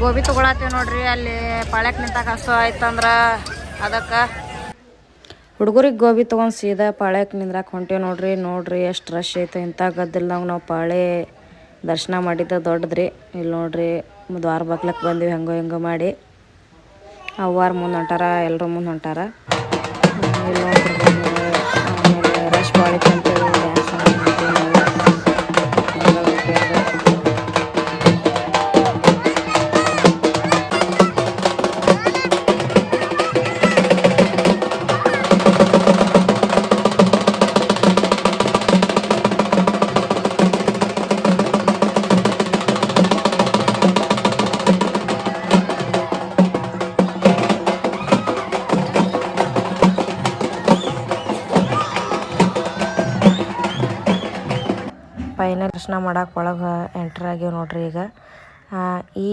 ಗೋಬಿ ತೊಗೊಳತ್ತೀವಿ ನೋಡ್ರಿ, ಅಲ್ಲಿ ಪಾಳ್ಯಕ್ಕೆ ನಿಂತಾಗ ಹಸು ಆಯ್ತಂದ್ರ ಅದಕ್ಕೆ. ಹುಡುಗರಿಗೆ ಗೋಬಿ ತೊಗೊಂಡು ಸೀದಾ ಪಾಳ್ಯಕ್ಕೆ ನಿಂದ್ರಾಕ ಹೊಂಟೇವಿ ನೋಡ್ರಿ ನೋಡ್ರಿ ಎಷ್ಟು ರಶ್ ಐತೆ, ಇಂಥ ಗದ್ದಲ್ದಾಗ ನಾವು ಪಾಳೆ ದರ್ಶನ ಮಾಡಿದ್ದ ದೊಡ್ಡದ್ರಿ. ಇಲ್ಲಿ ನೋಡ್ರಿ, ದ್ವಾರ ಬಾಗ್ಲಕ್ಕೆ ಬಂದೀವಿ, ಹೆಂಗೋ ಹೆಂಗೋ ಮಾಡಿ. ಅವ್ವಾರ ಮುಂದೆ ಹೊಂಟಾರ ಎಲ್ಲರೂ ಮುಂದೆ ಹೊಂಟಾರ. ಇಲ್ಲಿ ನೋಡ್ರಿ ರಶ್ ರಶ್ ಭಾಳ ಫೈನಲ್ ದರ್ಶನ ಮಾಡಕ್ಕೆ ಒಳಗೆ ಎಂಟ್ರ್ ಆಗ್ಯವ ನೋಡ್ರಿ ಈಗ. ಈ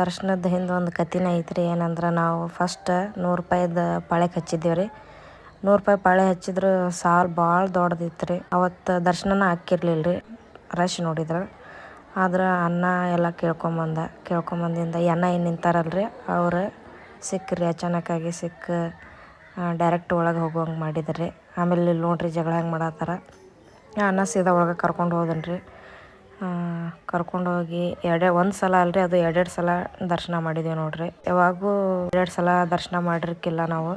ದರ್ಶನದ ಹಿಂದೆ ಒಂದು ಕಥೆನೇ ಐತ್ರಿ, ಏನಂದ್ರೆ ನಾವು ಫಸ್ಟ್ ನೂರು ರೂಪಾಯಿದ ಪಾಳೆ ಹಚ್ಚಿದ್ದೇವೆ ರೀ ನೂರು ರೂಪಾಯಿ ಪಾಳೆ ಹಚ್ಚಿದ್ರೆ ಸಾಲು ಭಾಳ ದೊಡ್ಡದಿತ್ತು ರೀ ಅವತ್ತು ದರ್ಶನನ ಹಾಕಿರ್ಲಿಲ್ಲ ರೀ ರಶ್ ನೋಡಿದ್ರೆ. ಆದ್ರೆ ಅನ್ನ ಎಲ್ಲ ಕೇಳ್ಕೊಂಬಂದ ಕೇಳ್ಕೊಂಬಂದಿಂದ ಅನ್ನ ಏನು ನಿಂತಾರಲ್ರಿ, ಅವರು ಸಿಕ್ಕ್ರಿ ಅಚಾನಕ್ಕಾಗಿ ಸಿಕ್ಕ ಡೈರೆಕ್ಟ್ ಒಳಗೆ ಹೋಗುವಂಗೆ ಮಾಡಿದ್ರಿ. ಆಮೇಲೆ ಇಲ್ಲಿ ನೋಡ್ರಿ ಜಗಳ ಹೆಂಗೆ ಮಾಡತ್ತಾರ. ಅನ್ನ ಸೀದಾ ಒಳಗೆ ಕರ್ಕೊಂಡು ಹೋದನ್ರಿ. ಕರ್ಕೊಂಡೋಗಿ ಎರಡೇ ಒಂದು ಸಲ ಅಲ್ರಿ ಅದು ಎರಡೆರಡು ಸಲ ದರ್ಶನ ಮಾಡಿದ್ದೀವಿ ನೋಡ್ರಿ. ಯಾವಾಗೂ ಎರಡು ಸಲ ದರ್ಶನ ಮಾಡಿರ್ಕಿಲ್ಲ ನಾವು.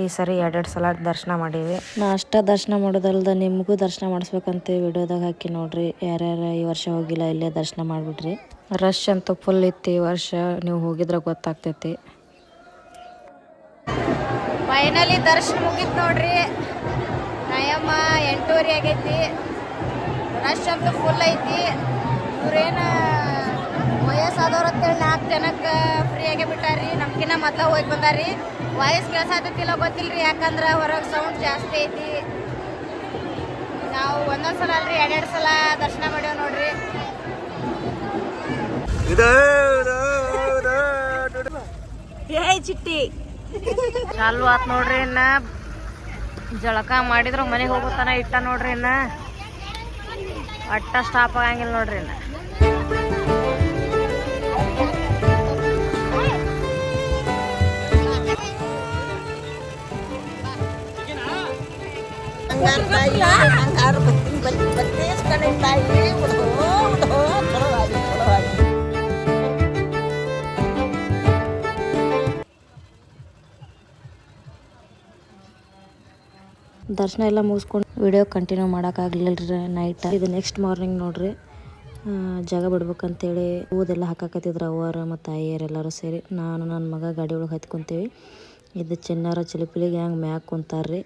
ಈ ಸರಿ ಎರಡೆರಡು ಸಲ ದರ್ಶನ ಮಾಡೀವಿ. ನಾ ಅಷ್ಟ ದರ್ಶನ ಮಾಡೋದಲ್ದ ನಿಮಗೂ ದರ್ಶನ ಮಾಡಿಸ್ಬೇಕಂತ ವಿಡಿಯೋದಾಗ ಹಾಕಿ ನೋಡ್ರಿ. ಯಾರ್ಯಾರು ಈ ವರ್ಷ ಹೋಗಿಲ್ಲ ಇಲ್ಲೇ ದರ್ಶನ ಮಾಡಿಬಿಡ್ರಿ ರಶ್ ಅಂತೂ ಫುಲ್ ಇತ್ತು ಈ ವರ್ಷ. ನೀವು ಹೋಗಿದ್ರೆ ಗೊತ್ತಾಗ್ತೈತಿ. ಫೈನಲಿ ದರ್ಶನ ಮುಗಿತ್ ನೋಡ್ರಿ. ನಯಮ್ಮ ಎಂಟೂವರೆ ಆಗೈತಿ. ರಶ್ ಅಂತೂ ಫುಲ್ ಐತಿ. ಇವ್ರೇನು ವಯಸ್ಸಾದವ್ರು ಅಂತೇಳಿ ನಾಲ್ಕು ಜನಕ್ಕೆ ಫ್ರೀ ಆಗೇ ಬಿಟ್ಟಾರ್ರಿ ನಮ್ಗಿನ್ನ ಮೊದ್ಲ ಹೋಗಿ ಬಂದಾರಿ. ವಾಯ್ಸ್ ಗೊತ್ತಿಲ್ಲ ಗೊತ್ತಿಲ್ರಿ ಯಾಕಂದ್ರೆ ಹೊರಗೆ ಸೌಂಡ್ ಜಾಸ್ತಿ ಐತಿ. ನಾವು ಒಂದೊಂದು ಸಲ ಅಲ್ರಿ ಎರಡೆರಡು ಸಲ ದರ್ಶನ ಮಾಡ್ಯಾವ ನೋಡ್ರಿ. ಏಯ್ ಚಿಟ್ಟಿ. ಚಾಲು ಆತ್ ನೋಡ್ರಿ ಇನ್ನ. ಜಳಕ ಮಾಡಿದ್ರ ಮನೆಗೆ ಹೋಗುತ್ತಾನ ಇಟ್ಟ ನೋಡ್ರಿ ಇನ್ನ ಅಟ್ಟ ಸ್ಟಾಪ್ ಆಗಂಗಿಲ್ಲ ನೋಡ್ರಿ ಇನ್ನ ಹಂಗಾರ ತಾಯಿ ಹಂಗಾರ ಬತ್ತಿ ಬತ್ತಿ ಬತ್ತೇಸ್ಕಡೆ ತಾಯಿ ದರ್ಶನ ಎಲ್ಲ ಮುಗಿಸ್ಕೊಂಡು ವಿಡಿಯೋ ಕಂಟಿನ್ಯೂ ಮಾಡೋಕ್ಕಾಗಲಿಲ್ಲ ರೀ ನೈಟ್ ಇದು ನೆಕ್ಸ್ಟ್ ಮಾರ್ನಿಂಗ್ ನೋಡ್ರಿ. ಜಾಗ ಬಿಡ್ಬೇಕಂತೇಳಿ ಹೂದೆಲ್ಲ ಹಾಕಾಕತ್ತಿದ್ರು ಅವ್ವಾರ ಮತ್ತು ತಾಯಿಯರು ಎಲ್ಲರೂ ಸೇರಿ. ನಾನು ನನ್ನ ಮಗ ಗಾಡಿ ಒಳಗೆ ಹತ್ಕೊಂತೀವಿ. ಇದು ಚಿನ್ನಾರ ಚಿಲಿಪಿಲಿಗೆ ಹಂಗೆ ಮ್ಯಾಗ ಕುಂತಾರ್ರಿ.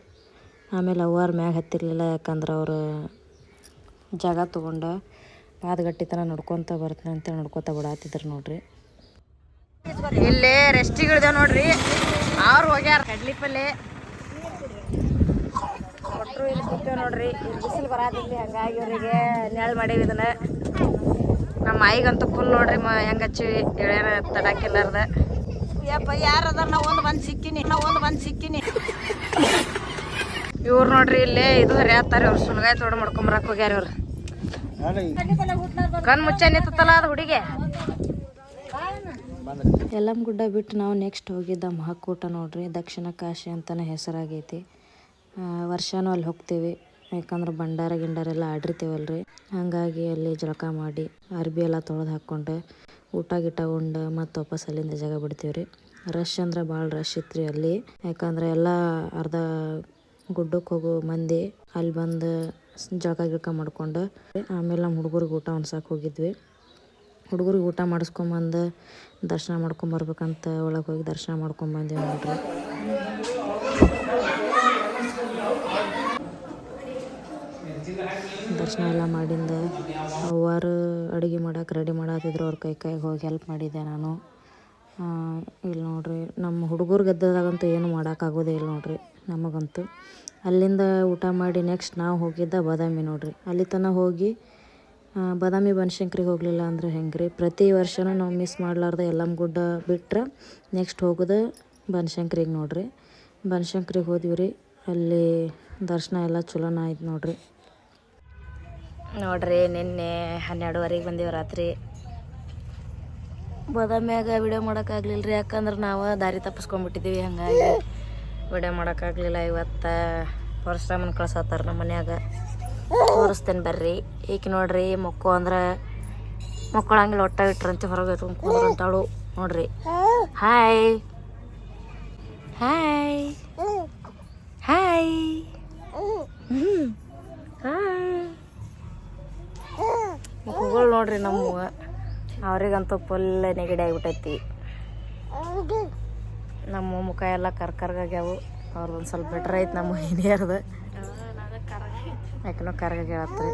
ಆಮೇಲೆ ಅವ್ವಾರು ಮ್ಯಾಗ ಹತ್ತಿರಲಿಲ್ಲ ಯಾಕಂದ್ರೆ ಅವರು ಜಾಗ ತೊಗೊಂಡು ಪಾದಗಟ್ಟಿ ತನ ನಡ್ಕೊತ ಬರ್ತೀನಿ ಅಂತೇಳಿ ನೋಡ್ಕೊತ ಬಿಡಾತಿದ್ರು ನೋಡ್ರಿ. ಇಲ್ಲೇ ರೆಸ್ಟಿಗಿಳ್ದ ನೋಡ್ರಿ. ಅವ್ರು ಹೋಗ್ಯಾರ ಕಡ್ಲಿ ಪಲ್ಲೆ. ಕೊಟ್ಟರು ಇಲ್ಲಿ ಕೂತೇವೆ ನೋಡ್ರಿ. ಇಲ್ಲಿ ಬಿಸಿಲು ಬರಾತಿದ್ವಿ ಹಂಗಾಗಿ ಇವರಿಗೆ ನೆಳ ಮಾಡೇವಿ ಇದನ್ನ. ನಮ್ಮ ಮಾಯಿಗಂತೂ ಫುಲ್ ನೋಡ್ರಿ ಮ ಹೆಂಗೆ ಹಚ್ಚಿವಿ. ಎಳ್ಯಾನ ತಡಾಕಿಲ್ಲಾರ್ದ ಯಪ್ಪ ಯಾರದಾರ ನಾ ಒಂದು ಬಂದು ಸಿಕ್ಕಿನಿ. ನಾ ಒಂದು ಬಂದು ಸಿಕ್ಕಿನಿ. ಇವ್ರು ನೋಡ್ರಿ ಇಲ್ಲೇ ಇದು ಹರಿಯಾತಾರೆ ಅವ್ರು ಸುಣಗಾಯಿ ತೋಡ ಮಾಡ್ಕೊಂಬರಕ್ ಹೋಗ್ಯಾರ ಇವ್ರು. ಕಣ್ ಮುಚ್ಚ ನಿಂತಲ್ಲ ಅದು ಹುಡುಗಿ. ಯಲ್ಲಮ್ಮ ಗುಡ್ಡ ಬಿಟ್ಟು ನಾವು ನೆಕ್ಸ್ಟ್ ಹೋಗಿದ್ದ ಮಹಾಕೂಟ ನೋಡ್ರಿ. ದಕ್ಷಿಣ ಕಾಶಿ ಅಂತಲೇ ಹೆಸರಾಗೈತಿ. ಆ, ವರ್ಷನೂ ಅಲ್ಲಿ ಹೋಗ್ತೀವಿ. ಯಾಕಂದ್ರೆ ಭಂಡಾರ ಗಿಂಡಾರೆಲ್ಲ ಆಡಿರ್ತೀವಲ್ರಿ. ಹಾಗಾಗಿ ಅಲ್ಲಿ ಜಳಕ ಮಾಡಿ ಅರ್ಬಿ ಎಲ್ಲ ತೊಳೆದು ಹಾಕ್ಕೊಂಡು ಊಟ ಗಿಟ ಉಂಡು ಮತ್ತು ವಾಪಸ್ ಅಲ್ಲಿಂದ ಜಾಗ ಬಿಡ್ತೀವಿ ರೀ ರಶ್ ಅಂದ್ರೆ ಭಾಳ ರಶ್ ಇತ್ತು ರೀ ಅಲ್ಲಿ. ಯಾಕಂದ್ರೆ ಎಲ್ಲ ಅರ್ಧ ಗುಡ್ಡಕ್ಕೆ ಹೋಗೋ ಮಂದಿ ಅಲ್ಲಿ ಬಂದು ಜಳಕ ಗಿಳಕ ಮಾಡ್ಕೊಂಡು ಆಮೇಲೆ ನಮ್ಮ ಹುಡುಗರಿಗೆ ಊಟ ಉಣ್ಸಕ್ಕೆ ಹೋಗಿದ್ವಿ. ಹುಡುಗರಿಗೆ ಊಟ ಮಾಡಿಸ್ಕೊಂಬಂದು ದರ್ಶನ ಮಾಡ್ಕೊಂಬರ್ಬೇಕಂತ ಒಳಗೆ ಹೋಗಿ ದರ್ಶನ ಮಾಡ್ಕೊಂಬಂದಿವಿ ನೋಡ್ರಿ. ದರ್ಶನ ಎಲ್ಲ ಮಾಡಿಂದ ಅವರು ಅಡುಗೆ ಮಾಡಕ್ಕೆ ರೆಡಿ ಮಾಡತ್ತಿದ್ರು ಅವ್ರ ಕೈ ಕೈಗೆ ಹೋಗಿ ಹೆಲ್ಪ್ ಮಾಡಿದ್ದೆ ನಾನು. ಇಲ್ಲಿ ನೋಡ್ರಿ, ನಮ್ಮ ಹುಡುಗರು ಗದ್ದದಾಗಂತೂ ಏನು ಮಾಡೋಕ್ಕಾಗೋದೇ ಇಲ್ಲ ನೋಡ್ರಿ ನಮಗಂತೂ. ಅಲ್ಲಿಂದ ಊಟ ಮಾಡಿ ನೆಕ್ಸ್ಟ್ ನಾವು ಹೋಗಿದ್ದ ಬಾದಾಮಿ ನೋಡ್ರಿ. ಅಲ್ಲಿ ತನಕ ಹೋಗಿ ಬಾದಾಮಿ ಬನಶಂಕರಿಗೆ ಹೋಗಲಿಲ್ಲ ಅಂದ್ರೆ ಹೆಂಗೆ ರೀ ಪ್ರತಿ ವರ್ಷನೂ ನಾವು ಮಿಸ್ ಮಾಡಲಾರ್ದ ಎಲ್ಲಮ್ಮ ಗುಡ್ಡ ಬಿಟ್ಟರೆ ನೆಕ್ಸ್ಟ್ ಹೋಗೋದು ಬನಶಂಕರಿಗೆ ನೋಡ್ರಿ. ಬನಶಂಕರಿಗೆ ಹೋದ್ವಿ ರೀ, ಅಲ್ಲಿ ದರ್ಶನ ಎಲ್ಲ ಚಲೋನ ಆಯ್ತು ನೋಡ್ರಿ. ನೋಡ್ರಿ, ನಿನ್ನೆ ಹನ್ನೆರಡುವರೆಗೆ ಬಂದೀವಿ ರಾತ್ರಿ. ಬಾದಾಮ್ಯಾಗ ವಿಡಿಯೋ ಮಾಡೋಕ್ಕಾಗ್ಲಿಲ್ಲ ರೀ ಯಾಕಂದ್ರೆ ನಾವು ದಾರಿ ತಪ್ಪಿಸ್ಕೊಂಡ್ಬಿಟ್ಟಿದ್ದೀವಿ ಹಂಗಾಗಿ ವಿಡಿಯೋ ಮಾಡೋಕ್ಕಾಗಲಿಲ್ಲ. ಇವತ್ತು ಪರಶುರಾಮನ ಕಳ್ಸತ್ತಾರ ನಮ್ಮ ಮನ್ಯಾಗ. ತೋರಿಸ್ತೇನೆ ಬರ್ರಿ. ಈಕೆ ನೋಡ್ರಿ, ಮಕ್ಕು ಅಂದ್ರೆ ಮಕ್ಕಳಂಗಿಲ್ಲ ಒಟ್ಟ ಇಟ್ರಂತೆ, ಹೊರಗೆ ಕೂತ್ಕೊಂಡ್ರಂತಾಳು ನೋಡ್ರಿ. ಹಾಯ್ ಹಾಯ್ ಹಾಯ್ ನೋಡ್ರಿ ನಮ್ಮ ಅವ್ರಿಗಂತೂ ಫುಲ್ ನೆಗಡಿ ಆಗಿಬಿಟ್ಟೈತಿ ನಮ್ಮ ಮುಖ ಎಲ್ಲ ಕರ್ಕರ್ಗಾಗ್ಯಾವು ಅವ್ರದ್ದೊಂದು ಸ್ವಲ್ಪ ಬೆಟ್ರ್ ಐತೆ ನಮ್ಮ ಹಿರಿಯರ್ದು. ಯಾಕನೋ ಕರ್ಗಾಗ್ಯಾವತ್ರಿ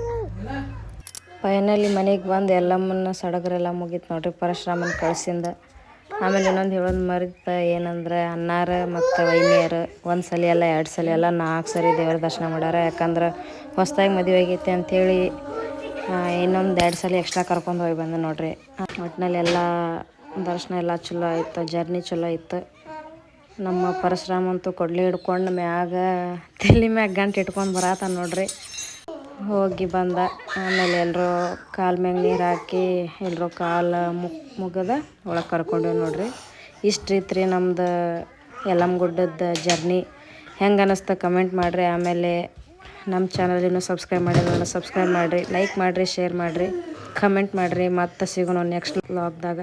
ಫೈನಲಿ ಮನೆಗೆ ಬಂದು ಎಲ್ಲಮ್ಮನ್ನ ಸಡಗರೆಲ್ಲ ಮುಗೀತು ನೋಡ್ರಿ ಪರಶುರಾಮನ ಕಳ್ಸಿಂದ. ಆಮೇಲೆ ಇನ್ನೊಂದು ಹೇಳೋದು ಮರಿತ ಏನಂದ್ರೆ ಅನ್ನಾರ ಮತ್ತು ವೈನಿಯರು ಒಂದು ಸಲ ಎಲ್ಲ ಎರಡು ಸಲ ಎಲ್ಲ ನಾಲ್ಕು ಸರಿ ದೇವ್ರ ದರ್ಶನ ಮಾಡ್ಯಾರ. ಯಾಕಂದ್ರೆ ಹೊಸ್ದಾಗಿ ಮದುವೆ ಆಗೈತೆ ಅಂಥೇಳಿ ಇನ್ನೊಂದು ಎರಡು ಸಲ ಎಕ್ಸ್ಟ್ರಾ ಕರ್ಕೊಂಡು ಹೋಗಿ ಬಂದೆ ನೋಡ್ರಿ. ಒಟ್ಟಿನಲ್ಲಿ ಎಲ್ಲ ದರ್ಶನ ಎಲ್ಲ ಚಲೋ ಆಯಿತು ಜರ್ನಿ ಚಲೋ ಇತ್ತು. ನಮ್ಮ ಪರಶುರಾಮ ಅಂತೂ ಕೊಡ್ಲಿ ಹಿಡ್ಕೊಂಡು ಮ್ಯಾಗ, ತಲೆ ಮ್ಯಾಗ ಗಂಟು ಇಟ್ಕೊಂಡು ಬರತ್ತಾನ ನೋಡ್ರಿ. ಹೋಗಿ ಬಂದ, ಆಮೇಲೆ ಎಲ್ಲರೂ ಕಾಲು ಮ್ಯಾಗ ನೀರು ಹಾಕಿ ಎಲ್ಲರೂ ಕಾಲು ಮುಗ್ ಮುಗದ, ಒಳಗೆ ಕರ್ಕೊಂಡೇವು ನೋಡ್ರಿ. ಇಷ್ಟು ರೀತಿ ರೀ ನಮ್ದು ಯಲ್ಲಮ್ಮ ಗುಡ್ಡದ ಜರ್ನಿ ಹೆಂಗೆ ಅನ್ನಿಸ್ತ ಕಮೆಂಟ್ ಮಾಡಿರಿ. ಆಮೇಲೆ ನಮ್ಮ ಚಾನಲ್ ಇನ್ನೂ ಸಬ್ಸ್ಕ್ರೈಬ್ ಮಾಡಿಲ್ಲ ಸಬ್ಸ್ಕ್ರೈಬ್ ಮಾಡಿರಿ ಲೈಕ್ ಮಾಡಿರಿ ಶೇರ್ ಮಾಡಿರಿ ಕಮೆಂಟ್ ಮಾಡಿರಿ. ಮತ್ತೆ ಸಿಗೋಣ ನೆಕ್ಸ್ಟ್ ವ್ಲಾಗ್ದಾಗ